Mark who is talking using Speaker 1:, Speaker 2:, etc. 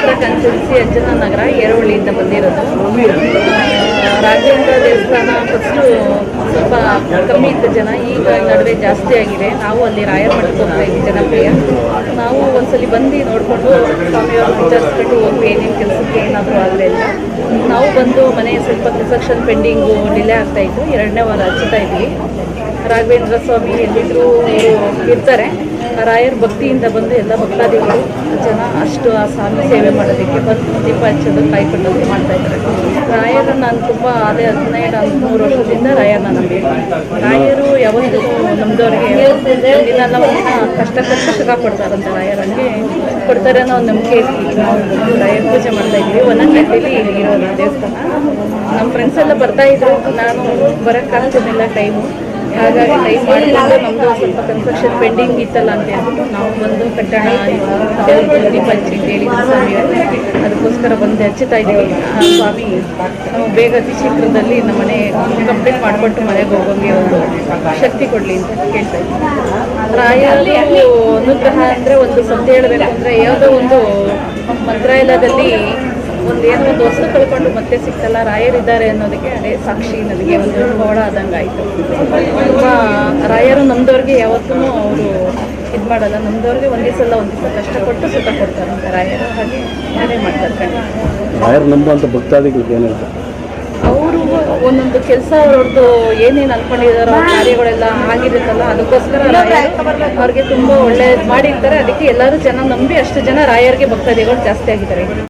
Speaker 1: ಗ್ರಾಮಾಂತರ ಕನ್ಸಿಲ್ಸಿ ಅಜ್ಜನ ನಗರ ಏರೋಹಳ್ಳಿಯಿಂದ ಬಂದಿರೋದು. ರಾಜೇಂದ್ರ ದೇವಸ್ಥಾನ ಫಸ್ಟು ಸ್ವಲ್ಪ ಕಮ್ಮಿ ಇತ್ತು ಜನ, ಈಗ ನಡುವೆ ಜಾಸ್ತಿ ಆಗಿದೆ. ನಾವು ಅಲ್ಲಿ ರಾಯರ ಮಠಕ್ಕೆ ಹೋಗ್ತಾ ಇದ್ವಿ ಜನಪ್ರಿಯ. ನಾವು ಒಂದ್ಸಲಿ ಬಂದು ನೋಡಿಕೊಂಡು ಸ್ವಾಮಿಯವ್ರನ್ನ ವಿಚಾರಿಸ್ಕೊಂಡು ಹೋಗ್ವಿ ಏನೇನು ಕೆಲಸಕ್ಕೆ, ಏನಾದರೂ ಆಗಲಿ ಅಂತ. ನಾವು ಬಂದು ಮನೆ ಸ್ವಲ್ಪ ಕನ್ಸ್ಟ್ರಕ್ಷನ್ ಪೆಂಡಿಂಗು ಡಿಲೇ ಆಗ್ತಾ ಇತ್ತು. ಎರಡನೇ ವಾರ ಹಚ್ಚುತ್ತಾ ಇದ್ವಿ. ರಾಘವೇಂದ್ರ ಸ್ವಾಮಿ ಎಲ್ಲಿದ್ದರೂ ಇರ್ತಾರೆ. ರಾಯರ ಭಕ್ತಿಯಿಂದ ಬಂದು ಎಲ್ಲ ಭಕ್ತಾದಿಗಳು ಜನ ಅಷ್ಟು ಆ ಸ್ವಾಮಿ ಸೇವೆ ಮಾಡೋದಕ್ಕೆ ಬಂದು ದೀಪ ಹಚ್ಚೋದು, ಕಾಯಿ ಕಟ್ಟೋದು ಮಾಡ್ತಾ ಇದ್ದಾರೆ. ರಾಯರು ನಾನು ತುಂಬ ಅದೇ ಹದಿನೈದು, ಹದಿಮೂರು ವರ್ಷದಿಂದ ರಾಯರನ್ನ ನಂಬಿ ರಾಯರು ಯಾವತ್ತೂ ನಮ್ದವ್ರಿಗೆ ಇಲ್ಲ ಕಷ್ಟ ಕಷ್ಟ ಸುಖ ಕೊಡ್ತಾರಂತೆ ಹಂಗೆ ಕೊಡ್ತಾರೆ ಅನ್ನೋ ಒಂದು ನಂಬಿಕೆ ಇತ್ತು ನಾವು ರಾಯರ ಪೂಜೆ ಮಾಡ್ತಾ ಇದ್ವಿ ಒಂದೊಂದು ಗಂಟೆಲಿ ಇರೋದು ದೇವಸ್ಥಾನ. ನಮ್ಮ ಫ್ರೆಂಡ್ಸ್ ಎಲ್ಲ ಬರ್ತಾ ಇದ್ರು. ನಾನು ಬರೋಕ್ಕಾಗ್ತಿರ್ಲಿಲ್ಲ ಟೈಮು ಹಾಗಾಗಿ ಟೈಮ್ ಮಾಡಿಕೊಂಡು ನಮ್ಮದು ಸ್ವಲ್ಪ ಕನ್ಸ್ಟ್ರಕ್ಷನ್ ಪೆಂಡಿಂಗ್ ಇತ್ತಲ್ಲ ಅಂತ ಹೇಳ್ಬಿಟ್ಟು ನಾವು ಬಂದು ಕಟ್ಟಣ ದೇವ್ರ ದೀಪ ಹಚ್ಚಿ ಹೇಳಿದ ಸ್ವಾಮಿ ಅದಕ್ಕೋಸ್ಕರ ಬಂದು ಹಚ್ಚುತ್ತಾ ಇದ್ದೀವಿ. ಆ, ಸ್ವಾಮಿ, ನಾವು ಬೇಗ ಅತಿ ಶೀಘ್ರದಲ್ಲಿ ನಮ್ಮ ಮನೆ ಕಂಪ್ಲೀಟ್ ಮಾಡಿಕೊಟ್ಟು ಮನೆಗೆ ಹೋಗೋಂಗೆ ಒಂದು ಶಕ್ತಿ ಕೊಡಲಿ ಅಂತ ಕೇಳ್ತಾ ಇದ್ದೀವಿ ರಾಯಲ್ಲಿ ಅನುಗ್ರಹ ಅಂದರೆ ಒಂದು ಸತ್ಯ ಹೇಳಬೇಕು ಅಂದರೆ ಯಾವುದೋ ಒಂದು ಮಂತ್ರಾಲಯದಲ್ಲಿ ಒಂದು ಏನೋ ಒಂದು ಕಳ್ಕೊಂಡು ಮತ್ತೆ ಸಿಕ್ತಲ್ಲ ರಾಯರಿದ್ದಾರೆ ಅನ್ನೋದಕ್ಕೆ ಅದೇ ಸಾಕ್ಷಿ ನನಗೆ ಒಂದು ಬಹಳ ಆದಂಗೆ ಆಯಿತು. ತುಂಬ ರಾಯರು ನಮ್ದವ್ರಿಗೆ ಯಾವತ್ತೂ ಅವರು ಇದು ಮಾಡಲ್ಲ ನಮ್ದವ್ರಿಗೆ ಒಂದೇ ಸಲ ಒಂದು ಸಲ ಕಷ್ಟಪಟ್ಟು ಸುಖ ಅಂತ ರಾಯರು ಹಾಗೆ ನಾನೇ ಮಾಡ್ತಾರೆ ಕಣ್ಣು
Speaker 2: ರಾಯರ್ ನಂಬುವಂಥ ಭಕ್ತಾದಿಗಳಿಗೆ ಏನು ಹೇಳ್ತಾರೆ?
Speaker 1: ಅವರು ಒಂದೊಂದು ಕೆಲಸ ಅವ್ರದ್ದು ಏನೇನು ಅನ್ಕೊಂಡಿದಾರೋ ಕಾರ್ಯಗಳೆಲ್ಲ ಆಗಿರುತ್ತಲ್ಲ ಅದಕ್ಕೋಸ್ಕರ ಅವ್ರಿಗೆ ತುಂಬ ಒಳ್ಳೇದು ಮಾಡಿರ್ತಾರೆ. ಅದಕ್ಕೆ ಎಲ್ಲರೂ ಜನ ನಂಬಿ ಅಷ್ಟು ಜನ ರಾಯರಿಗೆ ಭಕ್ತಾದಿಗಳು ಜಾಸ್ತಿ ಆಗಿದ್ದಾರೆ.